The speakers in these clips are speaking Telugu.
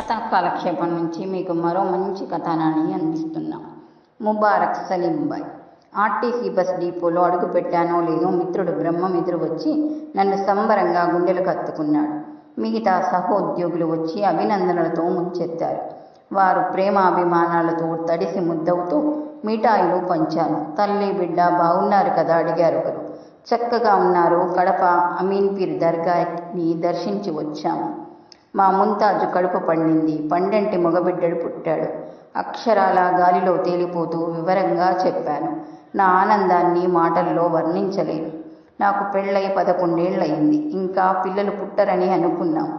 కథా కాలక్షేపం నుంచి మీకు మరో మంచి కథనాన్ని అందిస్తున్నాం. Mubarak Saleem bye RTC bus డిపోలో అడుగు పెట్టానో లేదో మిత్రుడు బ్రహ్మం ఎదురు వచ్చి నన్ను సంబరంగా గుండెలకు హత్తుకున్నాడు మిగతా సహోద్యోగులు వచ్చి అభినందనలతో ముంచెత్తారు వారు ప్రేమాభిమానాలతో తడిసి ముద్దవుతూ మిఠాయిలు పంచాను తల్లి బిడ్డ బాగున్నారు కదా? అడిగారు ఒకరు. చక్కగా ఉన్నారు కడప అమీన్పీర్ దర్గాని దర్శించి వచ్చాము. మా ముంతాజు కడుపు పండింది. పండంటి మగబిడ్డడు పుట్టాడు. అక్షరాల గాలిలో తేలిపోతూ వివరంగా చెప్పాను. నా ఆనందాన్ని మాటల్లో వర్ణించలేను నాకు పెళ్ళై పదకొండేళ్ళయింది. ఇంకా పిల్లలు పుట్టరని అనుకున్నాం.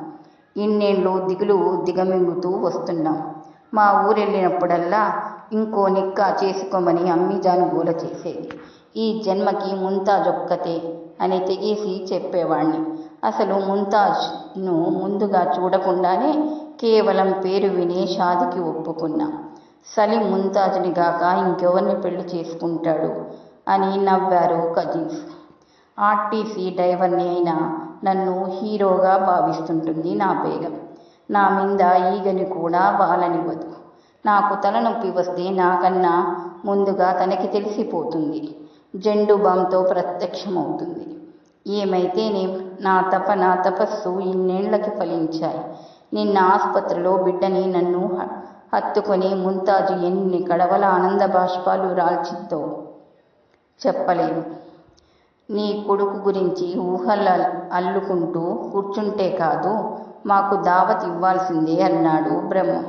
ఇన్నేళ్ళు దిగులు దిగమింగుతూ వస్తున్నాం. మా ఊరెళ్ళినప్పుడల్లా ఇంకో నిక్కా చేసుకోమని అమ్మిజాను గోల చేసేది. ఈ జన్మకి ముంతాజొక్కతే అని తెగేసి చెప్పేవాణ్ణి. అసలు ముంతాజ్ను ముందుగా చూడకుండానే కేవలం పేరు వినే షాదికి ఒప్పుకున్నా. సలీం ముంతాజ్ని గాక ఇంకెవరిని పెళ్ళి చేసుకుంటాడు అని నవ్వారు కజిన్స్ ఆర్టీసీ డ్రైవర్ని అయినా నన్ను హీరోగా భావిస్తుంటుంది నా బేగం. నా మీద ఈగని కూడా వాలనివ్వదు. నాకు తలనొప్పి వస్తే నాకన్నా ముందుగా తనకి తెలిసిపోతుంది. జెండు బాంతో ప్రత్యక్షమవుతుంది. ఏమైతేనేం? నా తప నా తపస్సు ఇన్నేళ్ళకి ఫలించాయి. నిన్న ఆసుపత్రిలో బిడ్డని నన్ను హత్తుకొని ముంతాజు ఎన్ని కడవల ఆనంద బాష్పాలు రాల్చిందో చెప్పలేను. నీ కొడుకు గురించి ఊహలు అల్లుకుంటూ కూర్చుంటే కాదు మాకు దావత్ ఇవ్వాల్సిందే అన్నాడు బ్రహ్మ.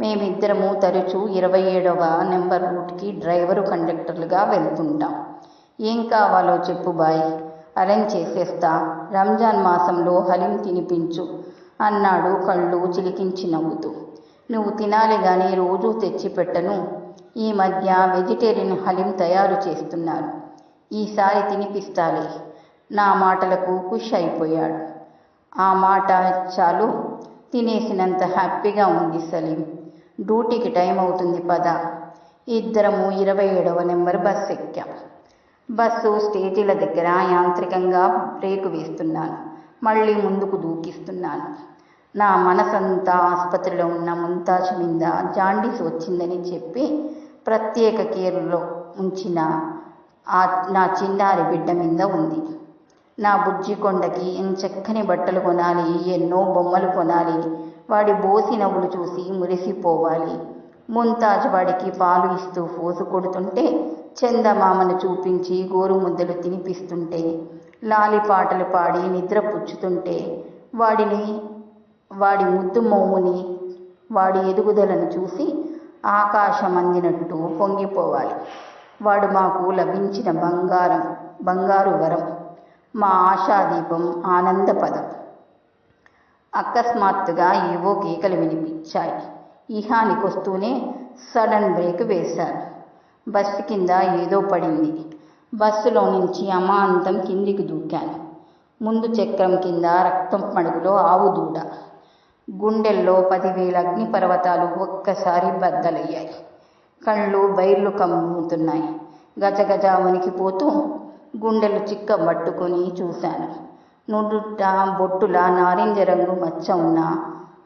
మేమిద్దరము తరచూ ఇరవై ఏడవ నెంబర్ రూట్కి డ్రైవరు కండక్టర్లుగా వెళ్తుంటాం. ఏం కావాలో చెప్పు బాయ్. అరేంజ్ చేసేస్తా. రంజాన్ మాసంలో హలీం తినిపించు అన్నాడు కళ్ళు చిలికించి నవ్వుతూ నువ్వు తినాలి కానీ రోజూ తెచ్చిపెట్టను. ఈ మధ్య వెజిటేరియన్ హలీం తయారు చేస్తున్నారు. ఈసారి తినిపిస్తాలే. నా మాటలకు ఖుష్ అయిపోయాడు. ఆ మాట చాలు. తినేసినంత హ్యాపీగా ఉంది సలీం. డ్యూటీకి టైం అవుతుంది పద. ఇద్దరము ఇరవై ఏడవ నెంబర్ బస్ ఎక్కాం. బస్సు స్టేజీల దగ్గర యాంత్రికంగా బ్రేకు వేస్తున్నాను. మళ్ళీ ముందుకు దూకిస్తున్నాను. నా మనసంతా ఆసుపత్రిలో ఉన్న ముంతాజ్ మీద జాండీస్ వచ్చిందని చెప్పి ప్రత్యేక కేర్లో ఉంచిన ఆ నా చిన్నారి బిడ్డ మీద ఉంది. నా బుజ్జి కొండకి చక్కని బట్టలు కొనాలి ఎన్నో బొమ్మలు కొనాలి వాడి బోసి నవ్వులు చూసి మురిసిపోవాలి. ముంతాజ్ వాడికి పాలు ఇస్తూ పోసు కొడుతుంటే చందమామను చూపించి గోరు ముద్దలు తినిపిస్తుంటే లాలి పాటలు పాడి నిద్ర పుచ్చుతుంటే వాడిని వాడి ముద్దు మోముని వాడి ఎదుగుదలను చూసి ఆకాశం అందినట్టు పొంగిపోవాలి. వాడు మాకు లభించిన బంగారం బంగారు వరం మా ఆశాదీపం ఆనందపదం. అకస్మాత్తుగా ఏవో కేకలు వినిపించాయి. ఇహానికొస్తూనే సడన్ బ్రేక్ వేశారు. బస్సు కింద ఏదో పడింది. బస్సులో నుంచి అమాంతం కిందికి దూకాను. ముందు చక్రం కింద రక్తం మడుగులో ఆవు దూడ. గుండెల్లో పదివేల అగ్నిపర్వతాలు ఒక్కసారి బద్దలయ్యాయి. కళ్ళు బైర్లు కమ్ముతున్నాయి. గజగజ వణికిపోతూ గుండెలు చిక్కబట్టుకొని చూశాను. నుదుట బొట్టుల నారింజ రంగు మచ్చ ఉన్న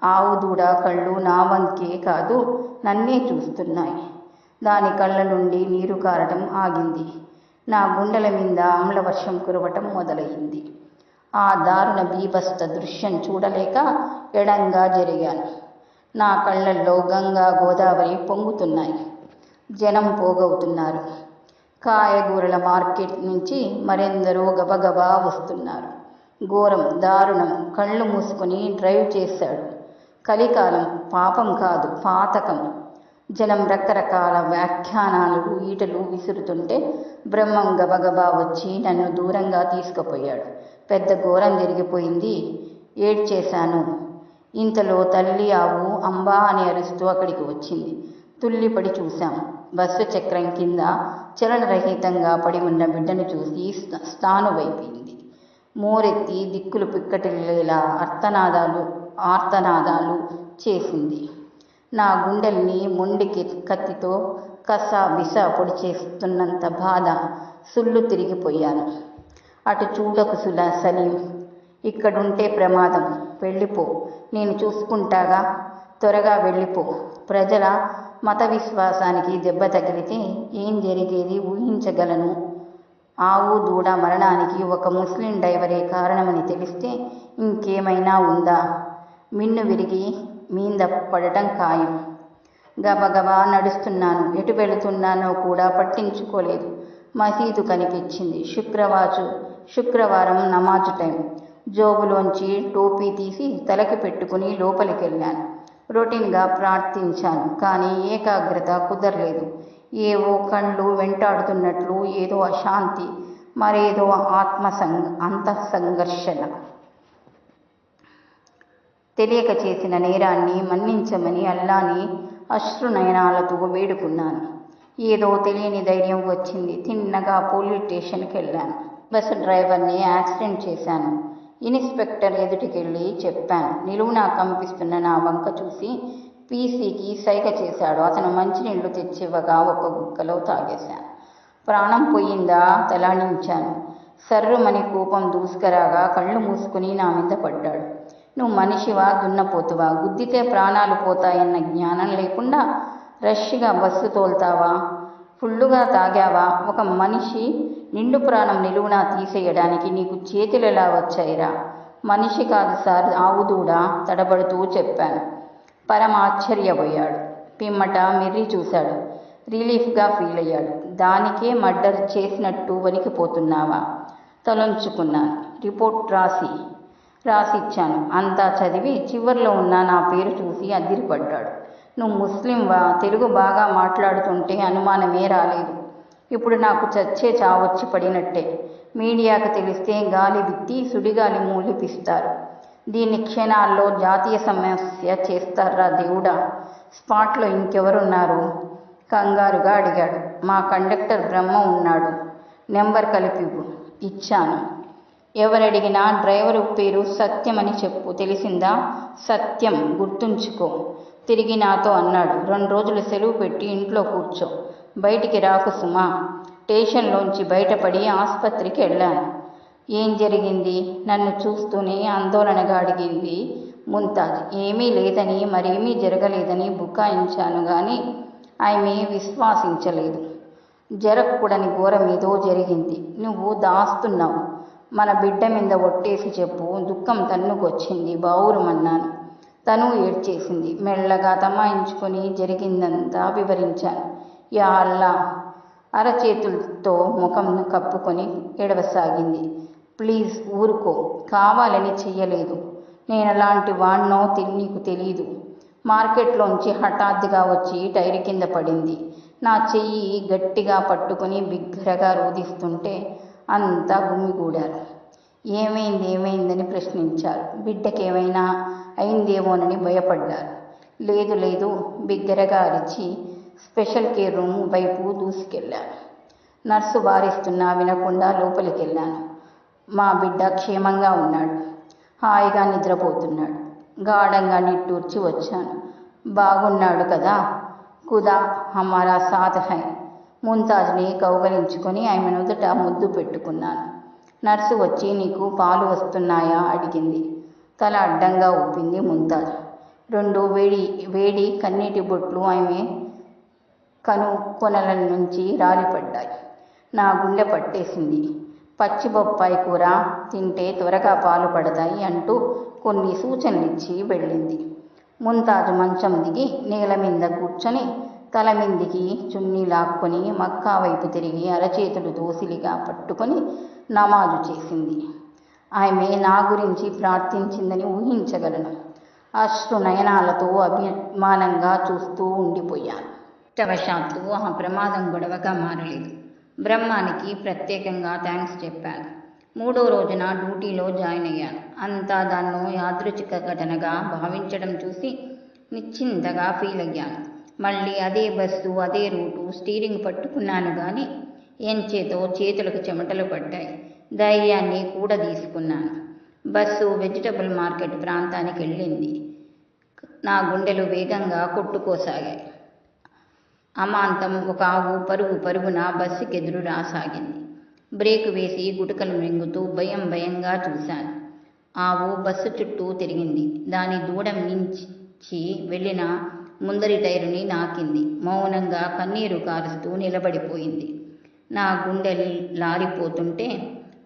ఆవు దూడ కళ్ళు నా వంకే కాదు నన్నే చూస్తున్నాయి. దాని కళ్ళ నుండి నీరు కారటం ఆగింది. నా గుండెల మీద ఆమ్లవర్షం కురవటం మొదలైంది. ఆ దారుణ బీభత్స దృశ్యం చూడలేక ఎడంగా జరిగాను. నా కళ్ళల్లో గంగా గోదావరి పొంగుతున్నాయి. జనం పోగవుతున్నారు. కాయగూరల మార్కెట్ నుంచి మరెందరో గబగబా వస్తున్నారు. ఘోరం దారుణం కళ్ళు మూసుకొని డ్రైవ్ చేశాడు. కలికాలం పాపం కాదు పాతకం. జనం రకరకాల వ్యాఖ్యానాలు ఈటలు విసురుతుంటే బ్రహ్మం గబగబా వచ్చి నన్ను దూరంగా తీసుకుపోయాడు. పెద్ద ఘోరం జరిగిపోయింది. ఏడ్చేశాను. ఇంతలో తల్లి ఆవు అంబా అని అరుస్తూ అక్కడికి వచ్చింది. తుల్లిపడి చూశాం. బస్సు చక్రం కింద చలనరహితంగా పడి ఉన్న బిడ్డను చూసి స్థానువైపోయింది. మోరెత్తి దిక్కులు పిక్కటిల్లేలా అర్థనాదాలు ఆర్తనాదాలు చేసింది. నా గుండెల్ని మొండికి కత్తితో కస బిస పొడి చేస్తున్నంత బాధ సుళ్ళు తిరిగిపోయాను. అటు చూడకు సులా సలీం ఇక్కడుంటే ప్రమాదం. వెళ్ళిపో నేను చూసుకుంటాగా. త్వరగా వెళ్ళిపో. ప్రజల మత విశ్వాసానికి దెబ్బ తగిలితే ఏం జరిగేది ఊహించగలను. ఆవు దూడ మరణానికి ఒక ముస్లిం డ్రైవరే కారణమని తెలిస్తే ఇంకేమైనా ఉందా? మిన్ను విరిగి మీద పడటం ఖాయం. గబగబా నడుస్తున్నాను. ఎటు వెళుతున్నానో కూడా పట్టించుకోలేదు. మసీదు కనిపించింది. శుక్రవాచు శుక్రవారం నమాజు టైం. జోబులోంచి టోపీ తీసి తలకి పెట్టుకుని లోపలికి వెళ్ళాను రొటీన్గా ప్రార్థించాను కానీ ఏకాగ్రత కుదరలేదు. ఏవో కళ్ళు వెంటాడుతున్నట్లు ఏదో అశాంతి మరేదో ఆత్మ సంఘ అంతః సంఘర్షణ తెలియక చేసిన నేరాన్ని మన్నించమని అల్లాని అశ్రునయనాలతో వేడుకున్నాను. ఏదో తెలియని ధైర్యం వచ్చింది. తిన్నగా పోలీస్ స్టేషన్కి వెళ్ళాను. బస్సు డ్రైవర్ని యాక్సిడెంట్ చేశాను. ఇన్స్పెక్టర్ ఎదుటికెళ్ళి చెప్పాను నిలువునా కంపిస్తున్న నా వంక చూసి పీసీకి సైగ చేశాడు. అతను మంచినీళ్ళు తెచ్చివ్వగా ఒక గుక్కలో తాగేశాను. ప్రాణం పోయిందా? తలాడించాను సర్రుమని కోపం దూసుకరాగా కళ్ళు మూసుకుని నా మీద పడ్డాడు. నువ్వు మనిషివా? దున్నపోతువా? గుద్దితే ప్రాణాలు పోతాయన్న జ్ఞానం లేకుండా రష్గా బస్సు తోల్తావా? ఫుల్లుగా తాగావా? ఒక మనిషి నిండు ప్రాణం నిలువునా తీసేయడానికి నీకు చేతులు ఎలా వచ్చాయిరా? మనిషి కాదు సార్ ఆవుదూడా తడబడుతూ చెప్పాను. పరమ ఆశ్చర్యపోయాడు పిమ్మట మిర్రి చూశాడు. రిలీఫ్గా ఫీల్ అయ్యాడు దానికే మర్డర్ చేసినట్టు వణికిపోతున్నావా? తలొంచుకున్నాను. రిపోర్ట్ రాసి రాసిచ్చాను. అంతా చదివి చివర్లో ఉన్న నా పేరు చూసి అదిరిపడ్డాడు. నువ్వు ముస్లింవా తెలుగు బాగా మాట్లాడుతుంటే అనుమానమే రాలేదు. ఇప్పుడు నాకు చచ్చే చావొచ్చి పడినట్టే. మీడియాకు తెలిస్తే గాలి విత్తి సుడిగాలి మూలిపిస్తారు దీన్ని క్షణాల్లో జాతీయ సమస్య చేస్తారా దేవుడా? స్పాట్లో ఇంకెవరున్నారు? కంగారుగా అడిగాడు. మా కండక్టర్ బ్రహ్మ ఉన్నాడు. నెంబర్ కలిపివు ఇచ్చాను. ఎవరడిగినా డ్రైవరు పేరు సత్యం అని చెప్పు. తెలిసిందా? సత్యం గుర్తుంచుకో. తిరిగి నాతో అన్నాడు. రెండు రోజులు సెలవు పెట్టి ఇంట్లో కూర్చో. బయటికి రాకు సుమా. స్టేషన్లోంచి బయటపడి ఆసుపత్రికి వెళ్ళాను. ఏం జరిగింది? నన్ను చూస్తూనే ఆందోళనగా అడిగింది ముంతాజ్. ఏమీ లేదని మరేమీ జరగలేదని బుకాయించాను కానీ ఆమె విశ్వాసించలేదు. జరగకూడని ఘోరం ఏదో జరిగింది. నువ్వు దాస్తున్నావు. మన బిడ్డ మీద ఒట్టేసి చెప్పు దుఃఖం తన్నుకొచ్చింది బావురమన్నాను తను ఏడ్చేసింది. మెల్లగా తమాయించుకొని జరిగిందంతా వివరించాను. యా అల్లా. అరచేతులతో ముఖం కప్పుకొని ఎడవసాగింది ప్లీజ్ ఊరుకో. కావాలని చెయ్యలేదు. నేను అలాంటి వాణ్ణో నీకు తెలీదు. మార్కెట్లోంచి హఠాత్తుగా వచ్చి టైర్ కింద పడింది. నా చెయ్యి గట్టిగా పట్టుకుని బిగ్గరగా రోధిస్తుంటే అంతా గుమిగూడారు ఏమైంది ఏమైందని ప్రశ్నించారు. బిడ్డకేమైనా అయిందేమోనని భయపడ్డారు. లేదు లేదు బిగ్గరగా అరిచి స్పెషల్ కేర్ రూమ్ వైపు దూసుకెళ్ళాను. నర్సు వారిస్తున్నా వినకుండా లోపలికి వెళ్ళాను మా బిడ్డ క్షేమంగా ఉన్నాడు. హాయిగా నిద్రపోతున్నాడు. గాఢంగా నిట్టూర్చి వచ్చాను. బాగున్నాడు కదా? కుదా? హమారా సాత్ హై. ముంతాజ్ని కౌగలించుకొని ఆమె నుదుట ముద్దు పెట్టుకున్నాను. నర్సు వచ్చి నీకు పాలు వస్తున్నాయా? అడిగింది. తల అడ్డంగా ఊపింది ముంతాజ్. రెండు వేడి వేడి కన్నీటి బొట్లు ఆమె కను కొనల నుంచి రాలిపడ్డాయి. నా గుండె పట్టేసింది. పచ్చి బొప్పాయి కూర తింటే త్వరగా పాలు పడతాయి అంటూ కొన్ని సూచనలు ఇచ్చి వెళ్ళింది. ముంతాజ్ మంచం దిగి నేల మీద కూర్చొని తల మిందికి చున్నీ లాక్కొని మక్కా వైపు తిరిగి అరచేతులు దోసిలిగా పట్టుకొని నమాజు చేసింది. ఆమె నా గురించి ప్రార్థించిందని ఊహించగలను. అశ్రు నయనాలతో అభిమానంగా చూస్తూ ఉండిపోయాను. ఇష్టవశాత్తు ఆ ప్రమాదం గొడవగా మారలేదు. బ్రహ్మానికి ప్రత్యేకంగా థ్యాంక్స్ చెప్పాను. మూడో రోజున డ్యూటీలో జాయిన్ అయ్యాను. అంతా దాన్ని యాదృచిక ఘటనగా భావించడం చూసి నిశ్చింతగా ఫీల్ అయ్యాను మళ్ళీ అదే బస్సు అదే రూటు స్టీరింగ్ పట్టుకున్నాను కానీ ఎంచేతో చేతులకు చెమటలు పడ్డాయి. ధైర్యాన్ని కూడా తీసుకున్నాను. బస్సు వెజిటబుల్ మార్కెట్ ప్రాంతానికి వెళ్ళింది. నా గుండెలు వేగంగా కొట్టుకోసాగాయి. అమాంతం ఒక ఆవు పరుగు పరుగున బస్సుకెదురు రాసాగింది. బ్రేక్ వేసి గుటకలు మింగుతూ భయం భయంగా చూశాను. ఆవు బస్సు చుట్టూ తిరిగింది. దాని దూడ మించి వెళ్ళిన ముందరి టైరుని నాకింది. మౌనంగా కన్నీరు కారుస్తూ నిలబడిపోయింది. నా గుండె లారిపోతుంటే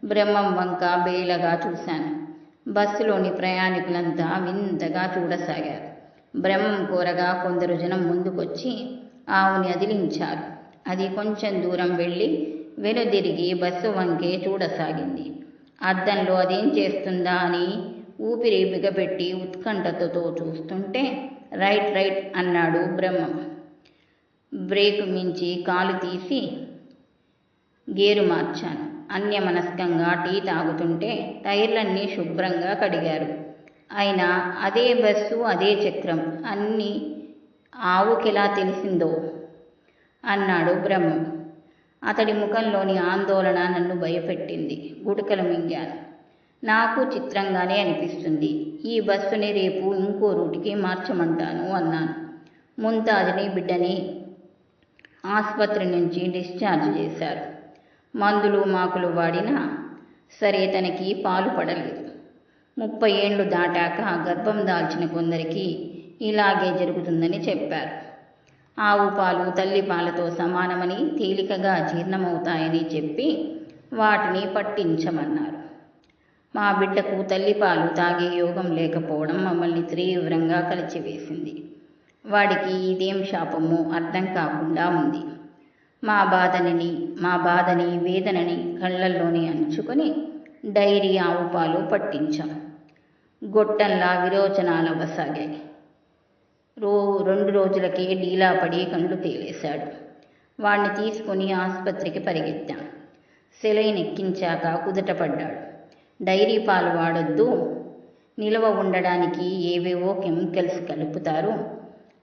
బ్రహ్మం వంక బేలగా చూశాను. బస్సులోని ప్రయాణికులంతా వింతగా చూడసాగారు. బ్రహ్మం కోరగా కొందరు జనం ముందుకొచ్చి ఆవుని అదిలించారు. అది కొంచెం దూరం వెళ్ళి వెనుదిరిగి బస్సు వంకే చూడసాగింది. అద్దంలో అదేం చేస్తుందా అని ఊపిరి బిగపెట్టి ఉత్కంఠతతో చూస్తుంటే రైట్ రైట్ అన్నాడు బ్రహ్మం. బ్రేకు మించి కాలు తీసి గేరు మార్చాను. అన్యమనస్కంగా టీ తాగుతుంటే టైర్లన్నీ శుభ్రంగా కడిగారు. అయినా అదే బస్సు అదే చక్రం అన్నీ ఆవుకెలా తెలిసిందో అన్నాడు బ్రహ్మం. అతడి ముఖంలోని ఆందోళన నన్ను భయపెట్టింది. గుడకలు మింగాను. నాకు చిత్రంగానే అనిపిస్తుంది. ఈ బస్సుని రేపు ఇంకో రూటుకి మార్చమంటాను అన్నాను. ముంతాజ్ని బిడ్డని ఆసుపత్రి నుంచి డిశ్చార్జ్ చేశారు. మందులు మాకులు వాడినా సరే తనకి పాలు పడలేదు. ముప్పై ఏళ్ళు దాటాక గర్భం దాల్చిన కొందరికి ఇలాగే జరుగుతుందని చెప్పారు. ఆవు పాలు తల్లి పాలతో సమానమని తేలికగా జీర్ణమవుతాయని చెప్పి వాటిని పట్టించమన్నారు. మా బిడ్డకు తల్లిపాలు తాగే యోగం లేకపోవడం మమ్మల్ని తీవ్రంగా కలిచివేసింది. వాడికి ఇదేం శాపమో అర్థం కాకుండా ఉంది. మా బాధని మా బాధని వేదనని కళ్ళల్లోనే అంచుకొని డైరీ ఆవు పాలు పట్టించాం. గొట్టంలా విరోచనాలు అవ్వసాగాయి. రో రెండు రోజులకే డీలా పడి కళ్ళు తేలేశాడు. వాణ్ణి తీసుకుని ఆసుపత్రికి పరిగెత్తాం. సెలైన్ ఎక్కించాక కుదటపడ్డాడు డైరీ పాలు వాడొద్దు. నిలవ ఉండడానికి ఏవేవో కెమికల్స్ కలుపుతారు.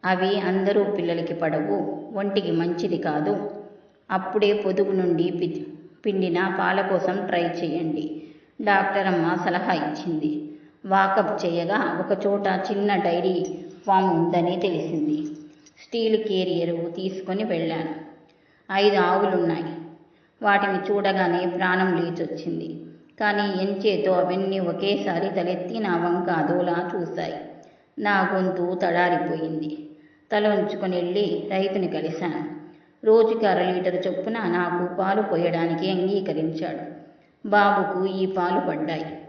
అవి అందరూ పిల్లలకి పడవు. ఒంటికి మంచిది కాదు. అప్పుడే పొదుగు నుండి పిండిన పాల కోసం ట్రై చేయండి. డాక్టర్ అమ్మ సలహా ఇచ్చింది. వాకప్ చేయగా ఒక చోట చిన్న డైరీ ఫామ్ ఉందని తెలిసింది. స్టీల్ కేరియర్ తీసుకొని వెళ్ళాను. ఐదు ఆవులున్నాయి. వాటిని చూడగానే ప్రాణం లేచొచ్చింది. కానీ ఎంచేతో అవన్నీ ఒకేసారి తలెత్తి నా వంక అదోలా చూశాయి. నా గొంతు తడారిపోయింది. తల ఉంచుకొని వెళ్ళి రైతుని కలిశాను. రోజుకి అర లీటర్ చొప్పున నాకు పాలు పోయడానికి అంగీకరించాడు. బాబుకు ఈ పాలు పడ్డాయి.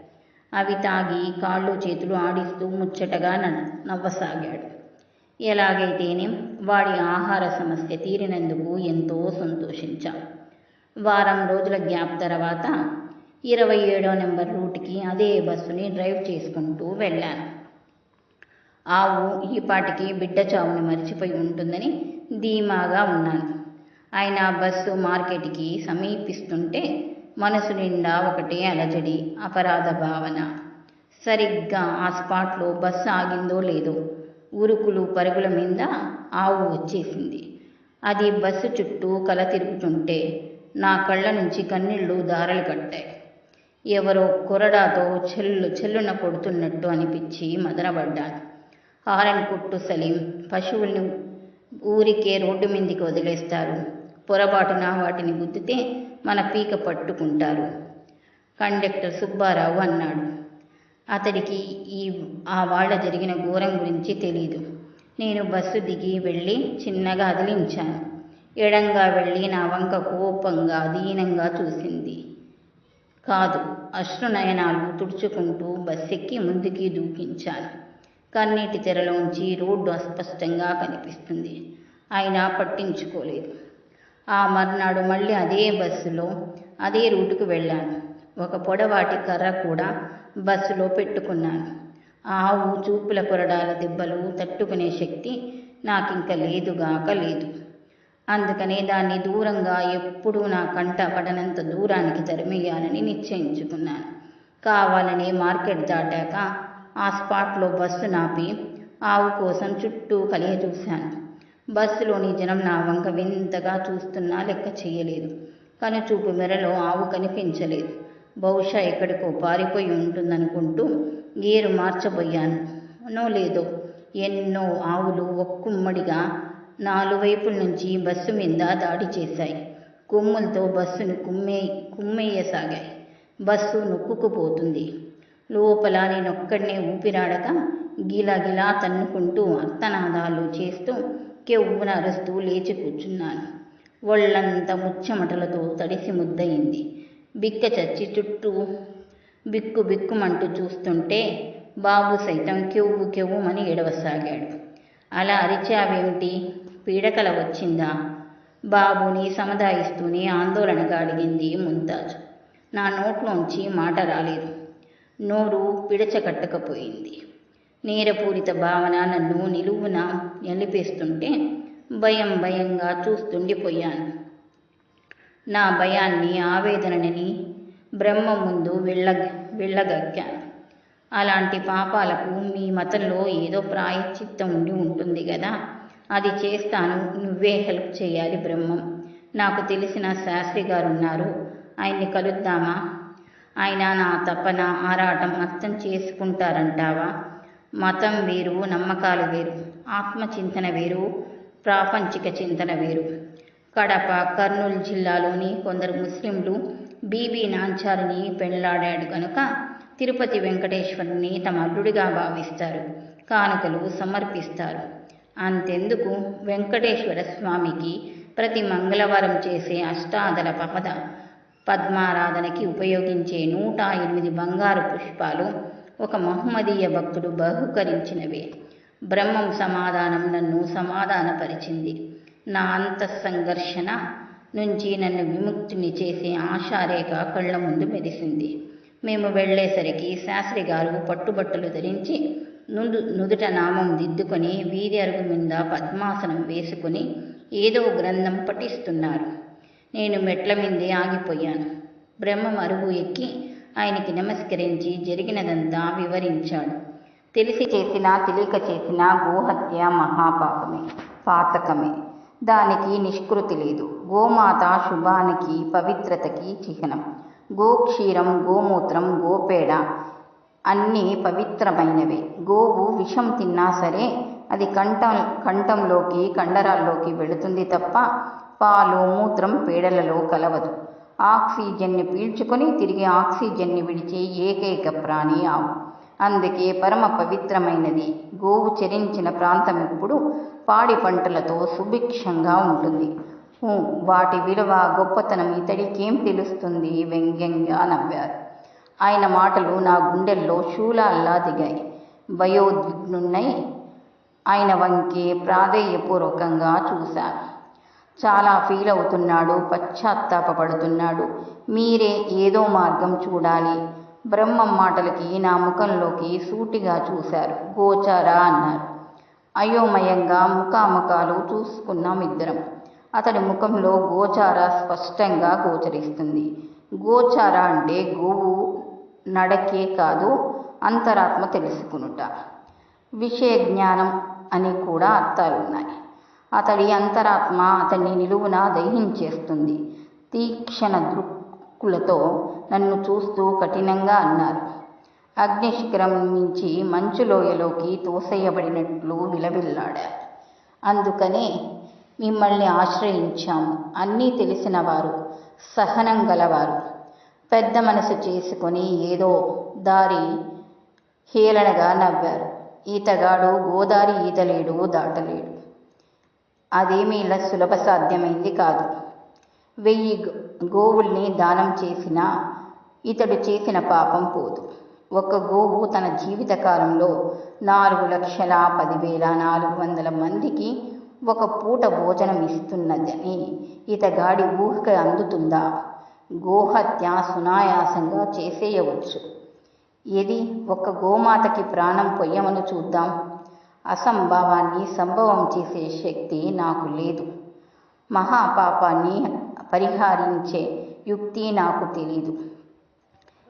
అవి తాగి కాళ్ళు చేతులు ఆడిస్తూ ముచ్చటగా నవ్వసాగాడు. ఎలాగైతేనేం వాడి ఆహార సమస్య తీరినందుకు ఎంతో సంతోషించాం. వారం రోజుల గ్యాప్ తర్వాత ఇరవై ఏడో నెంబర్ రూట్కి అదే బస్సుని డ్రైవ్ చేసుకుంటూ వెళ్ళాను. ఆవు ఈ పాటికి బిడ్డ చావుని మర్చిపోయి ఉంటుందని ధీమాగా ఉన్నాను. ఆయన బస్సు మార్కెట్కి సమీపిస్తుంటే మనసు నిండా ఒకటే అలజడి అపరాధ భావన. సరిగ్గా ఆ స్పాట్లో బస్సు ఆగిందో లేదో ఉరుకులు పరుగుల మీద ఆవు వచ్చేసింది. అది బస్సు చుట్టూ కల తిరుగుతుంటే నా కళ్ళ నుంచి కన్నీళ్ళు దారలు కట్టాయి. ఎవరో కొరడాతో చెల్లు చెల్లున కొడుతున్నట్టు అనిపించి మదనపడ్డాను హారన్ కుట్టు సలీం పశువుల్ని ఊరికే రోడ్డు మీదకి వదిలేస్తారు. పొరపాటున వాటిని గుద్దితే మన పీక పట్టుకుంటారు. కండక్టర్ సుబ్బారావు అన్నాడు. అతడికి ఈ ఆ వాళ్ళ జరిగిన ఘోరం గురించి తెలీదు. నేను బస్సు దిగి వెళ్ళి చిన్నగా అదిలించాను. ఎడంగా వెళ్ళి నా వంక కోపంగా దీనంగా చూసింది. కాదు. అశ్రునయనాలు తుడుచుకుంటూ బస్సెక్కి ముందుకి దూకించాను కన్నీటి తెరలోంచి రోడ్డు అస్పష్టంగా కనిపిస్తుంది. అయినా పట్టించుకోలేదు. ఆ మర్నాడు మళ్ళీ అదే బస్సులో అదే రూటుకు వెళ్ళాను. ఒక పొడవాటి కర్ర కూడా బస్సులో పెట్టుకున్నాను. ఆవు చూపుల కొరడాల దెబ్బలు తట్టుకునే శక్తి నాకింక లేదుగాక లేదు. అందుకనే దాన్ని దూరంగా ఎప్పుడూ నా కంట పడనంత దూరానికి తరిమేయాలని నిశ్చయించుకున్నాను. కావాలని మార్కెట్ దాటాక ఆ స్పాట్లో బస్సు నాపి ఆవు కోసం చుట్టూ కలియ చూశాను. బస్సులోని జనం నా వంక వింతగా చూస్తున్నా లెక్క చేయలేదు. కనుచూపు మెరలో ఆవు కనిపించలేదు. బహుశా ఎక్కడికో పారిపోయి ఉంటుందనుకుంటూ గేరు మార్చబోయాను. నో లేదో ఎన్నో ఆవులు ఒక్కుమ్మడిగా నాలువైపుల నుంచి బస్సు మీద దాడి చేశాయి. కొమ్ములతో బస్సును కుమ్మే కుమ్మేయసాగాయి. బస్సు నొక్కుకుపోతుంది. లోపల నేనొక్కడనే ఊపిరాడక గిలగిలా తన్నుకుంటూ అర్థనాదాలు చేస్తూ కెవ్వున అరుస్తూ లేచి కూర్చున్నాను. ఒళ్ళంత ముచ్చెమటలతో తడిసి ముద్దయింది. బిక్క చచ్చి చుట్టూ బిక్కు బిక్కుమంటూ చూస్తుంటే బాబు సైతం కెవ్వు కెవ్వుమని ఎడవసాగాడు. అలా అరిచావేమిటి? పీడకల వచ్చిందా? బాబుని సముదాయిస్తూనే ఆందోళనగా అడిగింది ముంతాజ్. నా నోట్లోంచి మాట రాలేదు. నోరు పిడచకట్టకపోయింది. నేరపూరిత భావన నన్ను నిలువున నిలిపేస్తుంటే భయం భయంగా చూస్తుండిపోయాను. నా భయాన్ని ఆవేదనని బ్రహ్మ ముందు వెళ్ళ వెళ్ళగక్కాను. అలాంటి పాపాలకు మీ మతంలో ఏదో ప్రాయశ్చిత్తం ఉండి ఉంటుంది కదా అది చేస్తాను నువ్వే హెల్ప్ చేయాలి బ్రహ్మం. నాకు తెలిసిన శాస్త్రి గారు ఉన్నారు ఆయన్ని కలుద్దామా? ఆయన నా తపన ఆరాటం అర్థం చేసుకుంటారంటావా? మతం వేరు నమ్మకాలు వేరు ఆత్మచింతన వేరు ప్రాపంచిక చింతన వేరు. కడప కర్నూలు జిల్లాలోని కొందరు ముస్లింలు బీబీ నాంచారిని పెళ్ళాడాడు కనుక తిరుపతి వెంకటేశ్వరుని తమ అల్లుడిగా భావిస్తారు. కానుకలు సమర్పిస్తారు. అంతెందుకు? వెంకటేశ్వర స్వామికి ప్రతి మంగళవారం చేసే అష్టాదల పపద పద్మారాధనకి ఉపయోగించే నూట ఎనిమిది బంగారు పుష్పాలు ఒక మహమ్మదీయ భక్తుడు బహుకరించినవే. బ్రహ్మం సమాధానం నన్ను సమాధానపరిచింది. నా అంత సంఘర్షణ నుంచి నన్ను విముక్తిని చేసే ఆశారేఖ కళ్ళ ముందు మెరిసింది మేము వెళ్ళేసరికి శాస్త్రి గారు పట్టుబట్టలు ధరించి నుదు నుదుట నామం దిద్దుకొని వీధి అరుగు మీద పద్మాసనం వేసుకుని ఏదో గ్రంథం పఠిస్తున్నారు. నేను మెట్ల మీదే ఆగిపోయాను. బ్రహ్మం అరుగు ఎక్కి ఆయనకి నమస్కరించి జరిగినదంతా వివరించాడు. తెలిసి చేసిన తెలియక చేసిన గోహత్య మహాపాపమే పాతకమే దానికి నిష్కృతి లేదు. గోమాత శుభానికి పవిత్రతకి చిహ్నం. గోక్షీరం గోమూత్రం గోపేడ అన్నీ పవిత్రమైనవే. గోవు విషం తిన్నా సరే అది కంఠం కంఠంలోకి కండరాల్లోకి వెళుతుంది తప్ప పాలు మూత్రం పేడలలో కలవదు. ఆక్సిజన్ని పీల్చుకొని తిరిగి ఆక్సిజన్ని విడిచే ఏకైక ప్రాణి ఆవు. అందుకే పరమ పవిత్రమైనది. గోవు చెరించిన ప్రాంతం ఇప్పుడు పాడి పంటలతో సుభిక్షంగా ఉంటుంది. వాటి విలువ గొప్పతనం ఇతడికేం తెలుస్తుంది? వ్యంగ్యంగా నవ్వారు. ఆయన మాటలు నా గుండెల్లో శూలాల్లా దిగాయి. భయోద్విగ్నున్నై ఆయన వంకే ప్రాధేయపూర్వకంగా చూశాను చాలా ఫీల్ అవుతున్నాడు పశ్చాత్తాపపడుతున్నాడు. మీరే ఏదో మార్గం చూడాలి. బ్రహ్మం మాటలకి నా ముఖంలోకి సూటిగా చూశారు. గోచారా అన్నారు. అయోమయంగా ముఖాముఖాలు చూసుకున్నాం ఇద్దరం. అతడి ముఖంలో గోచార స్పష్టంగా గోచరిస్తుంది. గోచార అంటే గోవు నడకే కాదు అంతరాత్మ తెలుసుకునుట. విషయ జ్ఞానం అని కూడా అర్థాలున్నాయి అతడి అంతరాత్మ అతన్ని నిలువున దహించేస్తుంది. తీక్షణ దృక్కులతో నన్ను చూస్తూ కఠినంగా అన్నారు. అగ్నిశిఖరం నుంచి మంచులోయలోకి తోసేయబడినట్లు విలవిల్లాడారు అందుకనే మిమ్మల్ని ఆశ్రయించాము. అన్నీ తెలిసిన వారు సహనం గలవారు. పెద్ద మనసు చేసుకొని ఏదో దారి హేళనగా నవ్వారు. ఈతగాడు గోదారి ఈతలేడు దాటలేడు. అదేమీ ఇలా సులభ సాధ్యమైంది కాదు. వెయ్యి గోవుల్ని దానం చేసినా ఇతడు చేసిన పాపం పోదు. ఒక గోవు తన జీవితకాలంలో నాలుగు లక్షల పదివేల నాలుగు వందల మందికి ఒక పూట భోజనం ఇస్తున్నదని ఇతగాడి ఊహక అందుతుందా? గోహత్య సునాయాసంగా చేసేయవచ్చు. ఏది? ఒక్క గోమాతకి ప్రాణం పొయ్యమని చూద్దాం. అసంభవాన్ని సంభవం చేసే శక్తి నాకు లేదు. మహాపాపాన్ని పరిహారించే యుక్తి నాకు తెలీదు.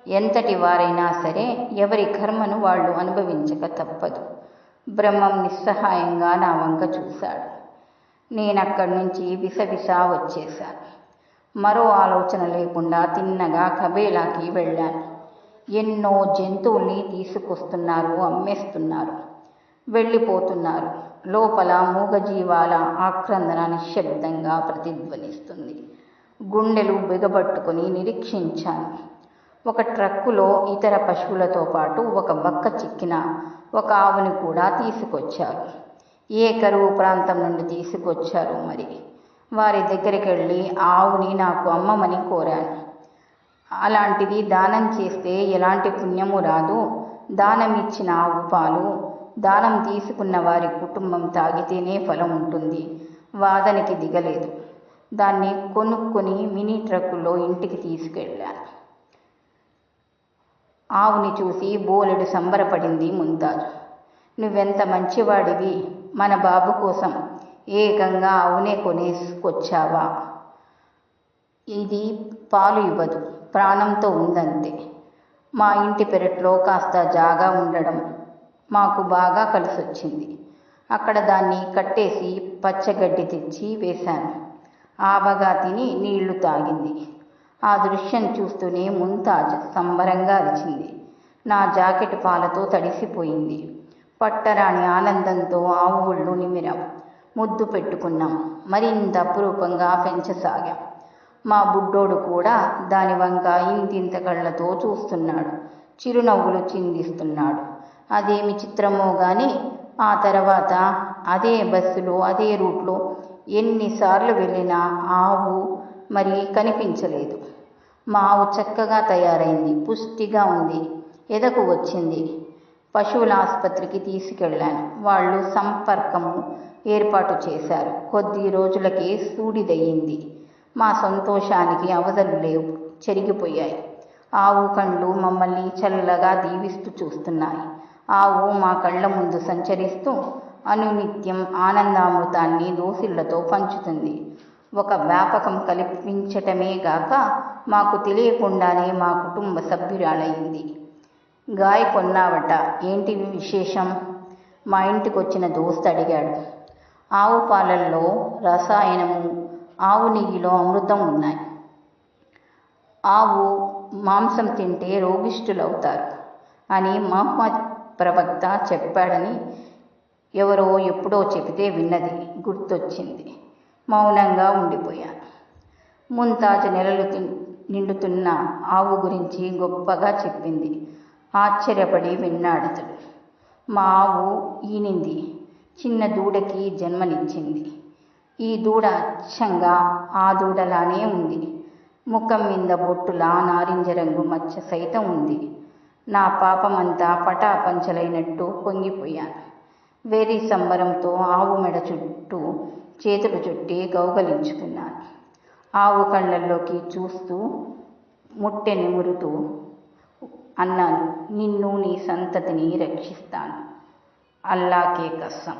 ఎంతటి వారైనా సరే ఎవరి కర్మను వాళ్ళు అనుభవించక తప్పదు. బ్రహ్మం నిస్సహాయంగా నా వంక చూశాడు. నేను అక్కడి నుంచి విసవిసా వచ్చేశాను. మరో ఆలోచన లేకుండా తిన్నగా కబేలాకి వెళ్ళాను. ఎన్నో జంతువుల్ని తీసుకొస్తున్నారు అమ్మేస్తున్నారు. వెళ్ళిపోతున్నారు. లోపల మూగజీవాల ఆక్రందన నిశ్శబ్దంగా ప్రతిధ్వనిస్తుంది. గుండెలు బిగబట్టుకుని నిరీక్షించాను. ఒక ట్రక్కులో ఇతర పశువులతో పాటు ఒక బక్క చిక్కిన ఒక ఆవుని కూడా తీసుకొచ్చారు. ఏ కరువు ప్రాంతం నుండి తీసుకొచ్చారు మరి? వారి దగ్గరికి వెళ్ళి ఆవుని నాకు అమ్మమని కోరాను. అలాంటిది దానం చేస్తే ఎలాంటి పుణ్యము రాదు. దానం ఇచ్చిన ఆవు పాలు దానం తీసుకున్న వారి కుటుంబం తాగితేనే ఫలం ఉంటుంది. వాదనకి దిగలేదు. దాన్ని కొనుక్కొని మినీ ట్రక్కులో ఇంటికి తీసుకెళ్ళాను. ఆవుని చూసి బోలెడు సంబరపడింది ముంతాజు. నువ్వెంత మంచివాడివి. మన బాబు కోసం ఏకంగా అవునే కొనేసుకొచ్చావా? ఇది పాలు ఇవ్వదు ప్రాణంతో ఉందంతే. మా ఇంటి పెరట్లో కాస్త జాగా ఉండడం మాకు బాగా కలిసొచ్చింది. అక్కడ దాన్ని కట్టేసి పచ్చగడ్డి తెచ్చి వేశాను. ఆబగా తిని నీళ్ళు తాగింది. ఆ దృశ్యం చూస్తూనే ముంతాజ్ సంబరంగా అరిచింది. నా జాకెట్ పాలతో తడిసిపోయింది. పట్టరాని ఆనందంతో ఆవు ఒళ్ళు నిమిరాం. ముద్దు పెట్టుకున్నాం. మరింత అపురూపంగా పెంచసాగాం. మా బుడ్డోడు కూడా దాని వంక ఇంతింత కళ్ళతో చూస్తున్నాడు. చిరునవ్వులు చిందిస్తున్నాడు. అదేమి చిత్రమో కానీ ఆ తర్వాత అదే బస్సులో అదే రూట్లో ఎన్నిసార్లు వెళ్ళినా ఆవు మరి కనిపించలేదు. మా ఆవు చక్కగా తయారైంది. పుష్టిగా ఉంది. ఎదకు వచ్చింది? పశువుల ఆసుపత్రికి తీసుకెళ్ళాను. వాళ్ళు సంపర్కము ఏర్పాటు చేశారు. కొద్ది రోజులకే సూడిదయ్యింది. మా సంతోషానికి అవధలు లేవు. చెరిగిపోయాయి. ఆవు కళ్ళు మమ్మల్ని చల్లగా దీవిస్తూ చూస్తున్నాయి. ఆవు మా కళ్ళ ముందు సంచరిస్తూ అనునిత్యం ఆనందామృతాన్ని దోసిళ్ళతో పంచుతుంది. ఒక వ్యాపకం కల్పించటమే గాక మాకు తెలియకుండానే మా కుటుంబ సభ్యురాలయ్యింది గాయ కొన్నావట. ఏంటి విశేషం? మా ఇంటికి వచ్చిన దోస్త్ అడిగాడు. ఆవు పాలల్లో రసాయనము ఆవు నెయ్యిలో అమృతం ఉన్నాయి. ఆవు మాంసం తింటే రోగిష్ఠులవుతారు అని మహమ్మద్ ప్రవక్త చెప్పాడని ఎవరో ఎప్పుడో చెబితే విన్నది గుర్తొచ్చింది. మౌనంగా ఉండిపోయాను. ముంతాజ్ నెలలు తి- నిండుతున్న ఆవు గురించి గొప్పగా చెప్పింది. ఆశ్చర్యపడి విన్నాడతడు మా ఆవు ఈనింది. చిన్న దూడకి జన్మనిచ్చింది. ఈ దూడ అచ్చంగా ఆ దూడలానే ఉంది. ముఖం మీద బొట్టులా నారింజ రంగు మచ్చ సైతం ఉంది. నా పాపమంతా పటాపంచలైనట్టు పొంగిపోయాను. వేరి సంబరంతో ఆవు మెడ చుట్టూ చేతులు చుట్టి గౌగలించుకున్నాను. ఆవు కళ్ళల్లోకి చూస్తూ ముట్టె నిమురుతూ అన్నాను నిన్ను నీ సంతతిని రక్షిస్తాను అల్లాకే కస్సం